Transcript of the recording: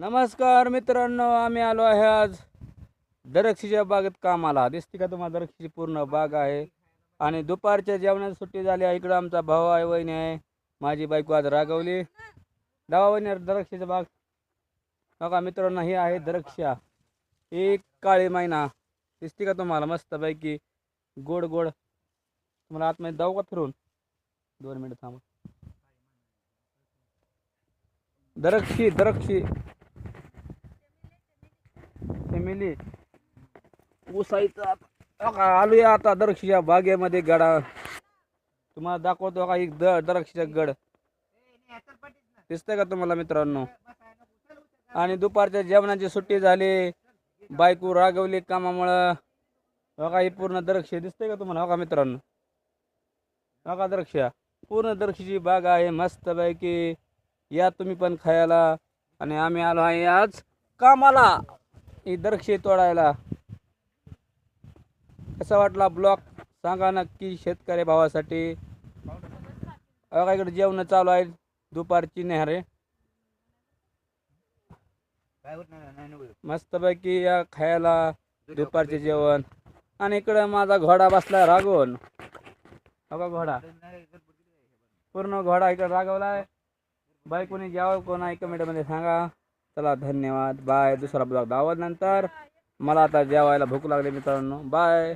नमस्कार मित्रांनो आम्ही आलो आहे आज दरक्षीच्या बागेत कामाला. दिसते का तुम्हाला दरक्षीची पूर्ण बाग आहे? आणि दुपारच्या जेवणाची सुट्टी झाली आहे. इकडं आमचा भाऊ आहे वहिनी आहे. माझी बायको आज रागवली. दावा वहिनी दरक्षीचा बाग. बघा मित्रांनो ही आहे दरक्षा. एक काळी महिना दिसते का तुम्हाला मस्तपैकी? गोड गोड. तुम्हाला आतमध्ये जाऊ का फिरून? दोन मिनिट थांबा. दरक्षी दरक्षी. फॅमिली ऊसाईचं आता का, आलूया आता दरक्षीच्या बागेमध्ये गडा. तुम्हाला दाखवतो का एक द दरक्षीचा गड. दिसतंय का तुम्हाला मित्रांनो? आणि दुपारच्या जेवणाची सुट्टी झाली. बायको रागवली कामामुळं. हो का ही पूर्ण दरक्ष दिसतंय का तुम्हाला? हो का मित्रांनो. हो का दरक्षा. पूर्ण दरक्षीची बाग आहे मस्तपैकी. या तुम्ही पण खायला. आणि आम्ही आलो आहे आज कामाला. ही दरक्षी तोडायला. कसा वाटला ब्लॉग सांगा नक्की शेतकरी भावासाठी. इकडे जेवण चालू आहे. दुपारची नेहरे मस्तपैकी या खायला दुपारचे जेवण. आणि इकडं माझा घोडा बसलाय रागवून. बघा घोडा? पूर्ण घोडा इकडे रागवलाय. बाय कोणी घ्यावं कोण आहे? कमेंटमध्ये सांगा. चला धन्यवाद. बाय. दुसरा ब्लॉग दावल्यानंतर नंतर. मला आता जेवायला भूक लागली मित्रांनो. बाय.